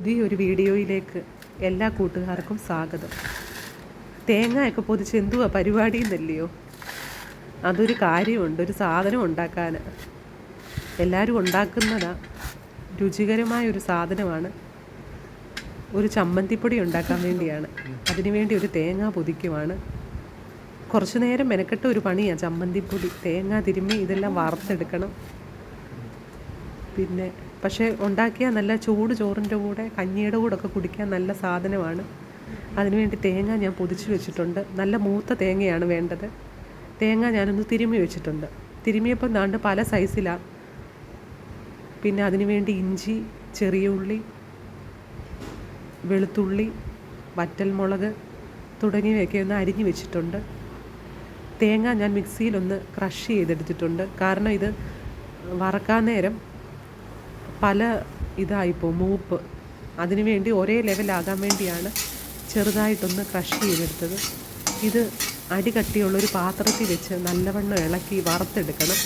പുതിയൊരു വീഡിയോയിലേക്ക് എല്ലാ കൂട്ടുകാർക്കും സ്വാഗതം. തേങ്ങയൊക്കെ പൊതിച്ച് എന്തുവാ പരിപാടി എന്നല്ലയോ? അതൊരു കാര്യമുണ്ട് ഒരു സാധനം ഉണ്ടാക്കാൻ. എല്ലാവരും ഉണ്ടാക്കുന്നതാ രുചികരമായ ഒരു സാധനമാണ്. ഒരു ചമ്മന്തിപ്പൊടി ഉണ്ടാക്കാൻ വേണ്ടിയാണ്. അതിനുവേണ്ടി ഒരു തേങ്ങ പൊതിക്കുവാണ്. കുറച്ചു നേരം മെനക്കെട്ട ഒരു പണിയാണ് ചമ്മന്തിപ്പൊടി തേങ്ങ തിരുമ്മി ഇതെല്ലാം വറുത്തെടുക്കണം. പിന്നെ പക്ഷേ ഉണ്ടാക്കിയാൽ നല്ല ചൂട് ചോറിന്റെ കൂടെ കഞ്ഞിയുടെ കൂടെ ഒക്കെ കുടിക്കാൻ നല്ല സാധനമാണ്. അതിനുവേണ്ടി തേങ്ങ ഞാൻ പൊതിച്ച് വെച്ചിട്ടുണ്ട്. നല്ല മൂത്ത തേങ്ങയാണ് വേണ്ടത്. തേങ്ങ ഞാനൊന്ന് തിരുമ്മി വെച്ചിട്ടുണ്ട്. തിരുമിയപ്പം ദാണ്ട് പല സൈസിലാണ് പിന്നെ അതിനുവേണ്ടി ഇഞ്ചി ചെറിയ ഉള്ളി വെളുത്തുള്ളി വറ്റൽമുളക് തുടങ്ങിയവയൊക്കെ ഒന്ന് അരിഞ്ഞു വെച്ചിട്ടുണ്ട്. തേങ്ങ ഞാൻ മിക്സിയിലൊന്ന് ക്രഷ് ചെയ്തെടുത്തിട്ടുണ്ട്. കാരണം ഇത് വറക്കാൻ നേരം പല ഇതായിപ്പോൾ മൂപ്പ്. അതിനുവേണ്ടി ഒരേ ലെവലാകാൻ വേണ്ടിയാണ് ചെറുതായിട്ടൊന്ന് ക്രഷ് ചെയ്തെടുത്തത്. ഇത് അടി കട്ടിയുള്ളൊരു പാത്രത്തിൽ വെച്ച് നല്ലവണ്ണം ഇളക്കി വറുത്തെടുക്കണം.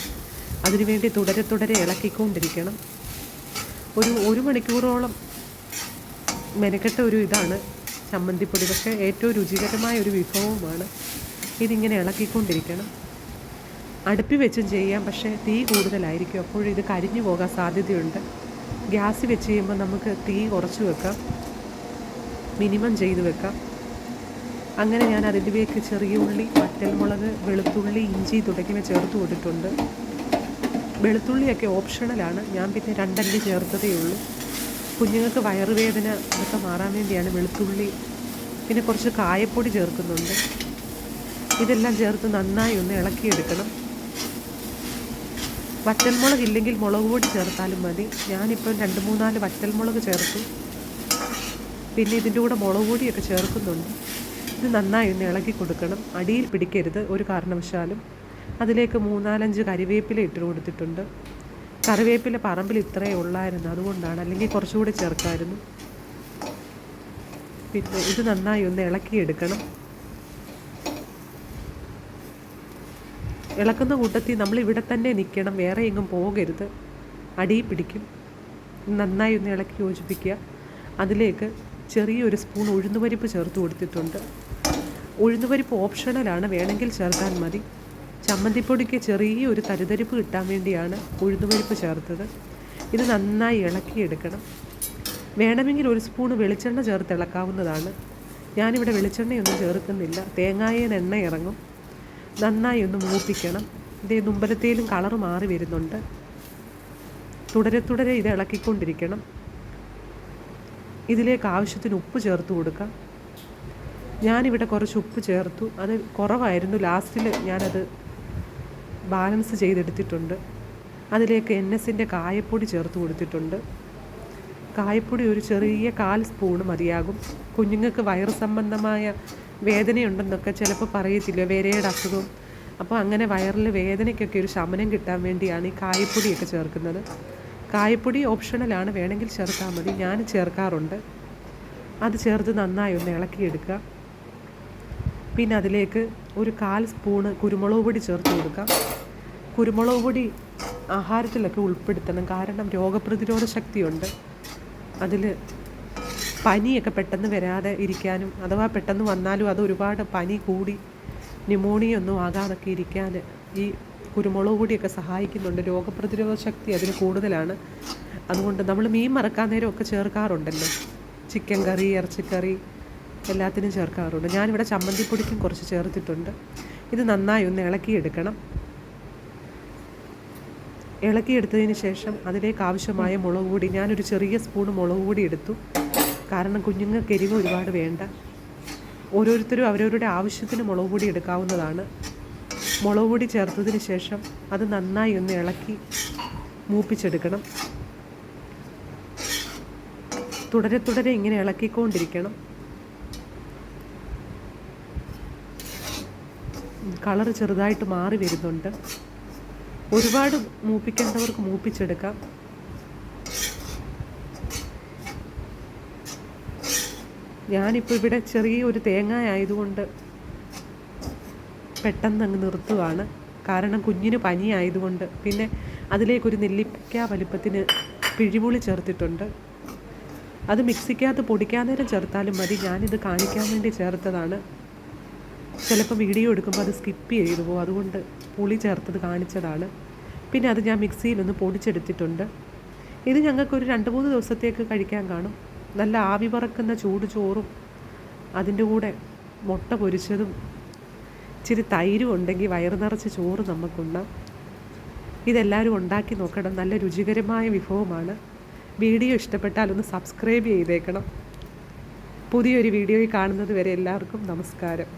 അതിനുവേണ്ടി തുടരെ തുടരെ ഇളക്കിക്കൊണ്ടിരിക്കണം. ഒരു ഒരു മണിക്കൂറോളം മെനക്കെട്ട ഒരു ഇതാണ് ചമ്മന്തിപ്പൊടി. പക്ഷേ ഏറ്റവും രുചികരമായ ഒരു വിഭവമാണ്. ഇതിങ്ങനെ ഇളക്കിക്കൊണ്ടിരിക്കണം. അടുപ്പി വെച്ചും ചെയ്യാം. പക്ഷേ തീ കൂടുതലായിരിക്കും. അപ്പോൾ ഇത് കരിഞ്ഞു പോകാൻ സാധ്യതയുണ്ട്. ഗ്യാസ് വെച്ച് ചെയ്യുമ്പോൾ നമുക്ക് തീ കുറച്ച് വെക്കാം. മിനിമം ചെയ്ത് വെക്കാം. അങ്ങനെ ഞാൻ അതിലേക്ക് ചെറിയ ഉള്ളി വറ്റൽമുളക് വെളുത്തുള്ളി ഇഞ്ചി തുടങ്ങിയവ ചേർത്ത് കൊടുത്തിട്ടുണ്ട്. വെളുത്തുള്ളിയൊക്കെ ഓപ്ഷണലാണ് ഞാൻ പിന്നെ രണ്ടല്ലി ചേർത്തതേ ഉള്ളൂ. കുഞ്ഞുങ്ങൾക്ക് വയറുവേദന അതൊക്കെ മാറാൻ വേണ്ടിയാണ് വെളുത്തുള്ളി പിന്നെ കുറച്ച് കായപ്പൊടി ചേർക്കുന്നുണ്ട്. ഇതെല്ലാം ചേർത്ത് നന്നായി ഒന്ന് ഇളക്കിയെടുക്കണം. വറ്റൽമുളക് ഇല്ലെങ്കിൽ മുളക് പൊടി ചേർത്താലും മതി. ഞാനിപ്പം രണ്ട് മൂന്നാൽ വറ്റൽമുളക് ചേർത്തു. പിന്നെ ഇതിന്റെ കൂടെ മുളക് പൊടിയൊക്കെ ചേർക്കുന്നുണ്ട്. ഇത് നന്നായി ഒന്ന് ഇളക്കി കൊടുക്കണം. അടിയിൽ പിടിക്കരുത് ഒരു കാരണവശാലും. അതിലേക്ക് മൂന്നാലഞ്ച് കറിവേപ്പില ഇട്ട് കൊടുത്തിട്ടുണ്ട്. കറിവേപ്പില പറമ്പിൽ ഇത്രയേ ഉള്ളായിരുന്നു അതുകൊണ്ടാണ്. അല്ലെങ്കിൽ കുറച്ചുകൂടി ചേർക്കായിരുന്നു. പിന്നെ ഇത് നന്നായി ഒന്ന് ഇളക്കിയെടുക്കണം. ഇളക്കുന്ന കൂട്ടത്തിൽ നമ്മൾ ഇവിടെ തന്നെ നിൽക്കണം വേറെ എങ്ങും പോകരുത്. അടിയിൽ പിടിക്കും. നന്നായി ഒന്ന് ഇളക്കി യോജിപ്പിക്കുക. അതിലേക്ക് ചെറിയൊരു സ്പൂൺ ഉഴുന്നുപരിപ്പ് ചേർത്ത് കൊടുത്തിട്ടുണ്ട്. ഉഴുന്നുപരിപ്പ് ഓപ്ഷണലാണ് വേണമെങ്കിൽ ചേർത്താൽ മതി. ചമ്മന്തിപ്പൊടിക്ക് ചെറിയൊരു തരിതരിപ്പ് കിട്ടാൻ വേണ്ടിയാണ് ഉഴുന്നുപരിപ്പ് ചേർത്തത്. ഇത് നന്നായി ഇളക്കിയെടുക്കണം. വേണമെങ്കിൽ ഒരു സ്പൂൺ വെളിച്ചെണ്ണ ചേർത്ത് ഇളക്കാവുന്നതാണ്. ഞാനിവിടെ വെളിച്ചെണ്ണയൊന്നും ചേർക്കുന്നില്ല. തേങ്ങായേൻ എണ്ണ ഇറങ്ങും. നന്നായി ഒന്ന് മൂപ്പിക്കണം. ഇതേ നുമ്പലത്തേലും കളർ മാറി വരുന്നുണ്ട്. തുടരെ തുടരെ ഇത് ഇളക്കിക്കൊണ്ടിരിക്കണം. ഇതിലേക്ക് ആവശ്യത്തിന് ഉപ്പ് ചേർത്ത് കൊടുക്കാം. ഞാനിവിടെ കുറച്ച് ഉപ്പ് ചേർത്തു. അത് കുറവായിരുന്നു. ലാസ്റ്റിൽ ഞാനത് ബാലൻസ് ചെയ്തെടുത്തിട്ടുണ്ട്. അതിലേക്ക് എൻ എസിന്റെ കായപ്പൊടി ചേർത്ത് കൊടുത്തിട്ടുണ്ട്. കായപ്പൊടി ഒരു ചെറിയ കാൽ സ്പൂണ് മതിയാകും. കുഞ്ഞുങ്ങൾക്ക് വയറ് സംബന്ധമായ വേദനയുണ്ടെന്നൊക്കെ ചിലപ്പോൾ പറയത്തില്ല? വേരയുടെ അസുഖം. അപ്പോൾ അങ്ങനെ വയറിൽ വേദനയ്ക്കൊക്കെ ഒരു ശമനം കിട്ടാൻ വേണ്ടിയാണ് ഈ കായപ്പൊടിയൊക്കെ ചേർക്കുന്നത്. കായപ്പൊടി ഓപ്ഷണലാണ് വേണമെങ്കിൽ ചേർത്താൽ മതി. ഞാൻ ചേർക്കാറുണ്ട്. അത് ചേർത്ത് നന്നായി ഒന്ന് ഇളക്കിയെടുക്കുക. പിന്നെ അതിലേക്ക് ഒരു കാൽ സ്പൂണ് കുരുമുളക് പൊടി ചേർത്ത് കൊടുക്കാം കുരുമുളക് പൊടി ആഹാരത്തിലൊക്കെ ഉൾപ്പെടുത്തണം. കാരണം രോഗപ്രതിരോധ ശക്തിയുണ്ട്. അതിൽ പനിയൊക്കെ പെട്ടെന്ന് വരാതെ ഇരിക്കാനും അഥവാ പെട്ടെന്ന് വന്നാലും അത് ഒരുപാട് പനി കൂടി ന്യൂമോണിയ ഒന്നും ആകാതൊക്കെ ഇരിക്കാൻ ഈ കുരുമുളക് പൊടിയൊക്കെ സഹായിക്കുന്നുണ്ട്. രോഗപ്രതിരോധ ശക്തി അതിന് കൂടുതലാണ്. അതുകൊണ്ട് നമ്മൾ മീൻ മറക്കാൻ നേരം ഒക്കെ ചേർക്കാറുണ്ടല്ലോ. ചിക്കൻ കറി ഇറച്ചിക്കറി എല്ലാത്തിനും ചേർക്കാറുണ്ട്. ഞാനിവിടെ ചമ്മന്തിപ്പൊടിക്കും കുറച്ച് ചേർത്തിട്ടുണ്ട്. ഇത് നന്നായി ഒന്ന് ഇളക്കിയെടുക്കണം. ഇളക്കിയെടുത്തതിന് ശേഷം അതിലേക്ക് ആവശ്യമായ മുളക് പൊടി ഞാനൊരു ചെറിയ സ്പൂൺ മുളക് പൊടി എടുത്തു. കാരണം കുഞ്ഞുങ്ങൾക്ക് എരിവ് ഒരുപാട് വേണ്ട. ഓരോരുത്തരും അവരവരുടെ ആവശ്യത്തിന് മുളക് പൊടി എടുക്കാവുന്നതാണ്. മുളക് പൊടി ചേർത്തതിന് ശേഷം അത് നന്നായി ഒന്ന് ഇളക്കി മൂപ്പിച്ചെടുക്കണം. തുടരെ തുടരെ ഇങ്ങനെ ഇളക്കിക്കൊണ്ടിരിക്കണം. കളർ ചെറുതായിട്ട് മാറി വരുന്നുണ്ട്. ഒരുപാട് മൂപ്പിക്കേണ്ടവർക്ക് മൂപ്പിച്ചെടുക്കാം. ഞാനിപ്പോൾ ഇവിടെ ചെറിയൊരു തേങ്ങ ആയതുകൊണ്ട് പെട്ടെന്ന് അങ്ങ് നിർത്തുവാണ്. കാരണം കുഞ്ഞിന് പനി ആയതുകൊണ്ട് പിന്നെ അതിലേക്കൊരു നെല്ലിക്ക വലിപ്പത്തിന് പിഴിപുളി ചേർത്തിട്ടുണ്ട്. അത് മിക്സിക്കകത്ത് പൊടിക്കാൻ നേരം ചേർത്താലും മതി. ഞാനിത് കാണിക്കാൻ വേണ്ടി ചേർത്തതാണ്. ചിലപ്പോൾ വീഡിയോ എടുക്കുമ്പോൾ അത് സ്കിപ്പ് ചെയ്തു പോകും. അതുകൊണ്ട് പുളി ചേർത്തത് കാണിച്ചതാണ്. പിന്നെ അത് ഞാൻ മിക്സിയിലൊന്ന് പൊടിച്ചെടുത്തിട്ടുണ്ട്. ഇത് ഞങ്ങൾക്കൊരു രണ്ട് മൂന്ന് ദിവസത്തേക്ക് കഴിക്കാൻ കാണും. നല്ല ആവി പറക്കുന്ന ചൂട് ചോറും അതിന്റെ കൂടെ മുട്ട പൊരിച്ചതും. ഇച്ചിരി തൈരും ഉണ്ടെങ്കിൽ വയറു നിറച്ച് ചോറ് നമുക്കുണ്ണാം ഇതെല്ലാവരും ഉണ്ടാക്കി നോക്കണം. നല്ല രുചികരമായ വിഭവമാണ്. വീഡിയോ ഇഷ്ടപ്പെട്ടാൽ ഒന്ന് സബ്സ്ക്രൈബ് ചെയ്തേക്കണം. പുതിയൊരു വീഡിയോയിൽ കാണുന്നത് വരെ എല്ലാവർക്കും നമസ്കാരം.